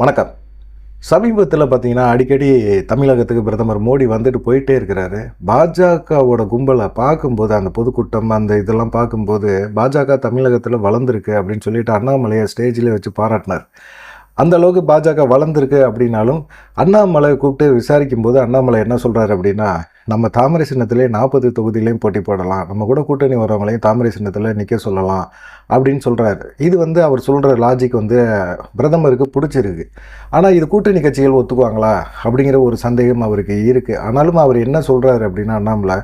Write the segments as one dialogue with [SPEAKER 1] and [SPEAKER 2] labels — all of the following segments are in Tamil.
[SPEAKER 1] வணக்கம். சமீபத்தில் பார்த்தீங்கன்னா அடிக்கடி தமிழகத்துக்கு பிரதமர் மோடி வந்துட்டு போயிட்டே இருக்கிறாரு. பாஜகவோட கும்பலை பார்க்கும்போது அந்த பொதுக்கூட்டம் அந்த இதெல்லாம் பார்க்கும்போது பாஜக தமிழகத்தில் வளர்ந்துருக்கு அப்படின்னு சொல்லிட்டு அண்ணாமலையை ஸ்டேஜில் வச்சு பாராட்டினார். அந்த அளவுக்கு பாஜக வளர்ந்துருக்கு அப்படின்னாலும் அண்ணாமலை கூப்பிட்டு விசாரிக்கும் போது அண்ணாமலை என்ன சொல்கிறாரு அப்படின்னா நம்ம தாமரை சின்னத்திலே நாற்பது தொகுதியிலையும் போட்டி போடலாம். நம்ம கூட கூட்டணி வரவங்களையும் தாமரை சின்னத்தில் நிற்க சொல்லலாம் அப்படின்னு சொல்கிறாரு இது வந்து அவர் சொல்கிற லாஜிக் வந்து பிரதமருக்கு பிடிச்சிருக்கு. ஆனால் இது கூட்டணி கட்சிகள் ஒத்துக்குவாங்களா அப்படிங்கிற ஒரு சந்தேகம் அவருக்கு இருக்குது ஆனாலும் அவர் என்ன சொல்கிறாரு அப்படின்னா அண்ணாமலை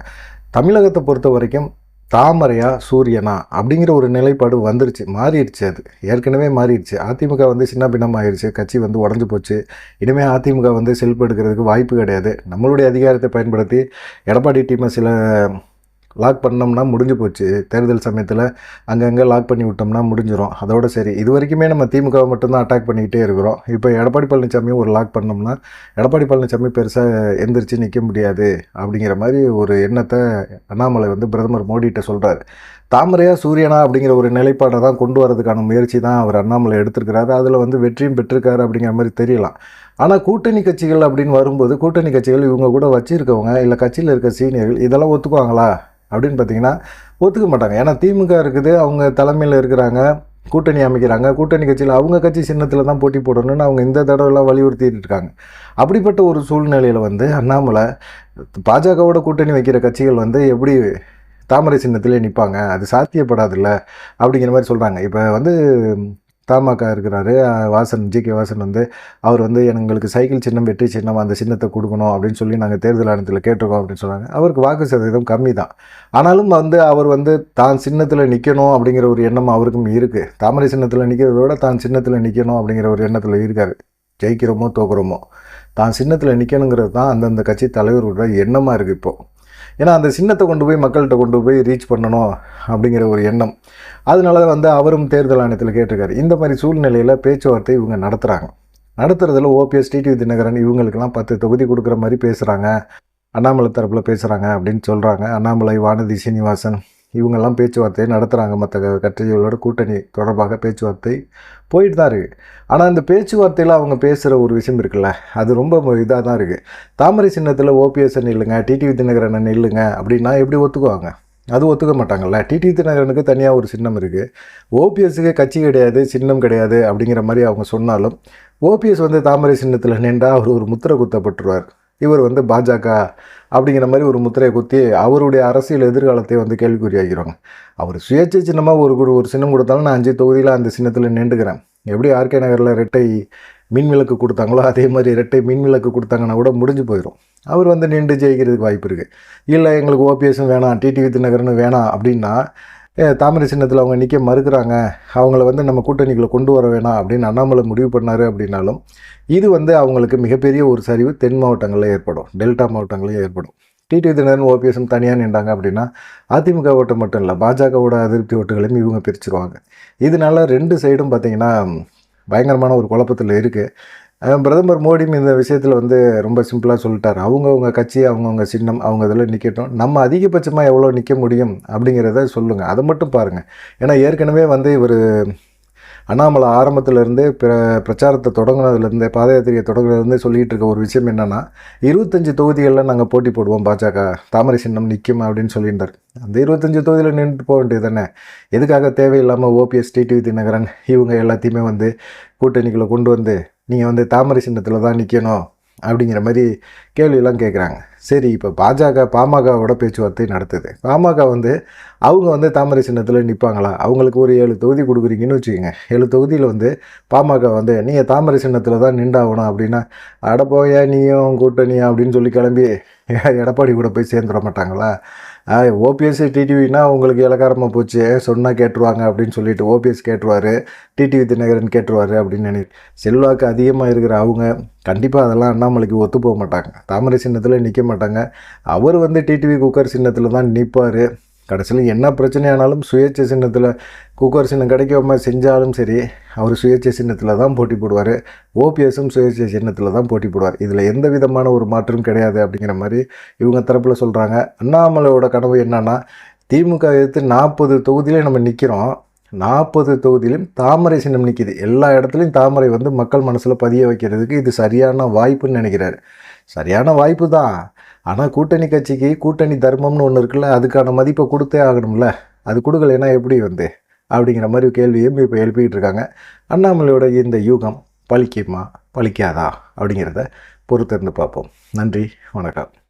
[SPEAKER 1] தமிழகத்தை பொறுத்த வரைக்கும் தாமரையா சூரியனா அப்படிங்கிற ஒரு நிலைப்பாடு வந்துருச்சு மாறிடுச்சு அது. ஏற்கனவே மாறிடுச்சு. அதிமுக வந்து சின்ன பின்னம் ஆயிடுச்சு கட்சி வந்து உடஞ்சி போச்சு. இனிமேல் அதிமுக வந்து செல்ஃப் எடுக்கிறதுக்கு வாய்ப்பு கிடையாது. நம்மளுடைய அதிகாரத்தை பயன்படுத்தி எடப்பாடி டீமை சில லாக் பண்ணோம்னா முடிஞ்சு போச்சு. தேர்தல் சமயத்தில் அங்கங்கே லாக் பண்ணி விட்டோம்னா முடிஞ்சிடும் அதோட சரி. இது வரைக்குமே நம்ம திமுகவை மட்டும்தான் அட்டாக் பண்ணிக்கிட்டே இருக்கிறோம். இப்போ எடப்பாடி பழனிசாமியும் ஒரு லாக் பண்ணோம்னா எடப்பாடி பழனிசாமி பெருசாக எந்திரிச்சு நிற்க முடியாது அப்படிங்கிற மாதிரி ஒரு எண்ணத்தை அண்ணாமலை வந்து பிரதமர் மோடிகிட்ட சொல்கிறாரு தாமரையா சூரியனா அப்படிங்கிற ஒரு நிலைப்பாடை தான் கொண்டு வரதுக்கான முயற்சி தான் அவர் அண்ணாமலை எடுத்திருக்கிறாரு. அதில் வந்து வெற்றியும் பெற்றிருக்காரு அப்படிங்கிற மாதிரி தெரியலாம். ஆனால் கூட்டணி கட்சிகள் அப்படின்னு வரும்போது கூட்டணி கட்சிகள் இவங்க கூட வச்சுருக்கவங்க இல்லை கட்சியில் இருக்க சீனியர்கள் இதெல்லாம் ஒத்துக்குவாங்களா? அப்படின்னு பார்த்தீங்கன்னா ஒத்துக்க மாட்டாங்க. ஏன்னா திமுக இருக்குது அவங்க தலைமையில் இருக்கிறாங்க கூட்டணி அமைக்கிறாங்க கூட்டணி கட்சியில் அவங்க கட்சி சின்னத்தில் தான் போட்டி போடணும்னு அவங்க இந்த தடவைலாம் வலியுறுத்திட்டு இருக்காங்க. அப்படிப்பட்ட ஒரு சூழ்நிலையில் வந்து அண்ணாமலை பாஜகவோட கூட்டணி வைக்கிற கட்சிகள் வந்து எப்படி தாமரை சின்னத்திலே நிற்பாங்க அது சாத்தியப்படாதில்ல அப்படிங்கிற மாதிரி சொல்கிறாங்க இப்போ வந்து தமாக இருக்கிறாரு. வாசன் ஜி. கே. வாசன் வந்து அவர் வந்து எங்களுக்கு சைக்கிள் சின்னம் வெற்றி சின்னம் அந்த சின்னத்தை கொடுக்கணும் அப்படின்னு சொல்லி நாங்கள் தேர்தல் ஆணையத்தில் கேட்டிருக்கோம் அப்படின்னு சொன்னாங்க. அவருக்கு வாக்கு சதவீதம் கம்மி தான். ஆனாலும் வந்து அவர் வந்து தான் சின்னத்தில் நிற்கணும் அப்படிங்கிற ஒரு எண்ணம் அவருக்கும் இருக்குது தாமரை சின்னத்தில் நிற்கிறத விட தான் சின்னத்தில் நிற்கணும் அப்படிங்கிற ஒரு எண்ணத்தில் இருக்கார். ஜெயிக்கிறோமோ தோக்குறோமோ. தான் சின்னத்தில் நிற்கணுங்கிறது தான் அந்தந்த கட்சி தலைவர்களோட எண்ணமாக இருக்குது இப்போது ஏன்னா அந்த சின்னத்தை கொண்டு போய் மக்கள்கிட்ட கொண்டு போய் ரீச் பண்ணணும் அப்படிங்கிற ஒரு எண்ணம். அதனால வந்து அவரும் தேர்தல் ஆணையத்தில் கேட்டிருக்காரு. இந்த மாதிரி சூழ்நிலையில் பேச்சுவார்த்தை இவங்க நடத்துகிறாங்க நடத்துறதுல ஓபிஎஸ் டிடிவி தினகரன் இவங்களுக்கெல்லாம் பத்து தொகுதி கொடுக்குற மாதிரி பேசுகிறாங்க அண்ணாமலை தரப்பில் பேசுகிறாங்க அப்படின்னு சொல்கிறாங்க அண்ணாமலை வானதி சீனிவாசன் இவங்கெல்லாம் பேச்சுவார்த்தையை நடத்துகிறாங்க மற்ற கட்சிகளோட கூட்டணி தொடர்பாக பேச்சுவார்த்தை போயிட்டு தான் இருக்குது ஆனால் அந்த பேச்சுவார்த்தையில் அவங்க பேசுகிற ஒரு விஷயம் இருக்குல்ல அது ரொம்ப இதாக தான் இருக்குது தாமரை சின்னத்தில் ஓபிஎஸ் இல்லைங்க டிடிவி தினகரனை நில்லுங்க அப்படின்னா எப்படி ஒத்துக்குவாங்க? அது ஒத்துக்க மாட்டாங்கல்ல. டிடிவி தினகரனுக்கு தனியாக ஒரு சின்னம் இருக்குது ஓபிஎஸ்க்கு கட்சி கிடையாது சின்னம் கிடையாது அப்படிங்கிற மாதிரி அவங்க சொன்னாலும் ஓபிஎஸ் வந்து தாமரை சின்னத்தில் நின்றா அவர் ஒரு முத்திரை குத்தப்பட்டுருவார். இவர் வந்து பாஜக அப்படிங்கிற மாதிரி ஒரு முத்திரையை குத்தி அவருடைய அரசியல் எதிர்காலத்தை வந்து கேள்விக்குறியாகிறாங்க அவர் சுயேட்சை சின்னமாக ஒரு ஒரு சின்னம் கொடுத்தாலும் நான் அஞ்சு தொகுதியில் அந்த சின்னத்தில் நின்றுக்கிறேன். எப்படி ஆர்கே நகரில் ரெட்டை மின் விளக்கு கொடுத்தாங்களோ அதே மாதிரி ரெட்டை மின் விளக்கு கொடுத்தாங்கன்னா கூட முடிஞ்சு போயிடும். அவர் வந்து நின்று ஜெயிக்கிறதுக்கு வாய்ப்பு இருக்குது இல்லை எங்களுக்கு ஓபிஎஸும் வேணாம் டிடிவி தினகரனும் வேணாம் அப்படின்னா தாமரை சின்னத்தில் அவங்க நிற்க மறுக்கிறாங்க. அவங்கள வந்து நம்ம கூட்டணிகளை கொண்டு வர வேணாம் அப்படின்னு அண்ணாமலை முடிவு பண்ணார் அப்படின்னாலும் இது வந்து அவங்களுக்கு மிகப்பெரிய ஒரு சரிவு. தென் மாவட்டங்களில் ஏற்படும். டெல்டா மாவட்டங்களில் ஏற்படும். டிடிவி தினகரன் ஓபிஎஸும் தனியாக நின்றாங்க அப்படின்னா அதிமுக ஓட்டு மட்டும் இல்லை பாஜகவோட அதிருப்தி ஓட்டுகளையும் இவங்க பிரிச்சுருவாங்க. இதனால ரெண்டு சைடும் பார்த்திங்கன்னா பயங்கரமான ஒரு குழப்பத்தில் இருக்குது பிரதமர் மோடியும் இந்த விஷயத்தில் வந்து ரொம்ப சிம்பிளாக சொல்லிட்டார். அவங்கவுங்க கட்சி அவங்கவுங்க சின்னம் அவங்க இதில் நிற்கட்டும் நம்ம அதிகபட்சமாக எவ்வளோ நிற்க முடியும் அப்படிங்கிறத சொல்லுங்கள் அதை மட்டும் பாருங்கள் ஏன்னா ஏற்கனவே வந்து இவர் அண்ணாமலை ஆரம்பத்துலேருந்தே பிர பிரச்சாரத்தை தொடங்கினதுலேருந்தே பாத யாத்திரையை தொடங்கினதுலேருந்தே சொல்லிகிட்டு இருக்க ஒரு விஷயம் என்னென்னா இருபத்தஞ்சி தொகுதிகளில் நாங்கள் போட்டி போடுவோம் பாஜக. தாமரை சின்னம் நிற்கும் அப்படின்னு சொல்லியிருந்தார். அந்த இருபத்தஞ்சி தொகுதியில் நின்று போக வேண்டியது தானே? எதுக்காக தேவையில்லாமல் ஓபிஎஸ் டிடிவி தினகரன் இவங்க எல்லாத்தையுமே வந்து கூட்டணிக்குள்ளே கொண்டு வந்து நீங்கள் வந்து தாமரை சின்னத்தில் தான் நிற்கணும் அப்படிங்கிற மாதிரி கேள்வியெல்லாம் கேட்குறாங்க சரி இப்போ பாஜக பாமகவோட பேச்சுவார்த்தை நடத்துது. பாமக வந்து அவங்க வந்து தாமரை சின்னத்தில் நிற்பாங்களா அவங்களுக்கு ஒரு ஏழு தொகுதி கொடுக்குறீங்கன்னு வச்சுக்கோங்க. ஏழு தொகுதியில் வந்து பாமக வந்து நீங்கள் தாமரை சின்னத்தில் தான் நின்றாகணும் அப்படின்னா அட போயா நீயும் கூட்டணியா? அப்படின்னு சொல்லி கிளம்பி எடப்பாடி கூட போய் சேர்ந்துட மாட்டாங்களா? ஓபிஎஸ் டிடிவினா உங்களுக்கு இலக்காரமாக போச்சு. சொன்னால் கேட்டுருவாங்க அப்படின்னு சொல்லிட்டு ஓபிஎஸ் கேட்டுருவார். டிடிவி தினகரன் கேட்டுருவார் அப்படின்னு நினை செல்வாக்கு அதிகமாக இருக்கிற அவங்க கண்டிப்பாக அதெல்லாம் அண்ணாமலைக்கு ஒத்து போக மாட்டாங்க. தாமரை சின்னத்தில் நிற்க மாட்டாங்க. அவர் வந்து டிடிவி குக்கர் சின்னத்தில் தான் நிற்பார் கடைசியில் என்ன பிரச்சனையானாலும் சுயேட்சை சின்னத்தில் குக்கர் சின்னம் கிடைக்காம செஞ்சாலும் சரி அவர் சுயேட்சை சின்னத்தில் தான் போட்டி போடுவார். ஓபிஎஸும் சுயேட்சை சின்னத்தில் தான் போட்டி போடுவார். இதில் எந்த விதமான ஒரு மாற்றம் கிடையாது அப்படிங்கிற மாதிரி இவங்க தரப்பில் சொல்கிறாங்க அண்ணாமலையோட கனவு என்னன்னா திமுக எதிர்த்து நாற்பது தொகுதியிலே நம்ம நிற்கிறோம் நாற்பது தொகுதியிலும் தாமரை சின்னம் நிற்கிது எல்லா இடத்துலையும் தாமரை வந்து மக்கள் மனசில் பதிய வைக்கிறதுக்கு இது சரியான வாய்ப்புன்னு நினைக்கிறாரு. சரியான வாய்ப்பு தான். ஆனால் கூட்டணி கட்சிக்கு கூட்டணி தர்மம்னு ஒன்று இருக்குல்ல அதுக்கான மதிப்பை கொடுத்தே ஆகணும்ல. அது கொடுக்கலைன்னா எப்படி வந்து? அப்படிங்கிற மாதிரி கேள்வியும் இப்போ எழுப்பிக்கிட்டு இருக்காங்க. அண்ணாமலையோட இந்த யூகம் பழிக்குமா? பலிக்காதா அப்படிங்கிறத பொறுத்திருந்து பார்ப்போம். நன்றி வணக்கம்.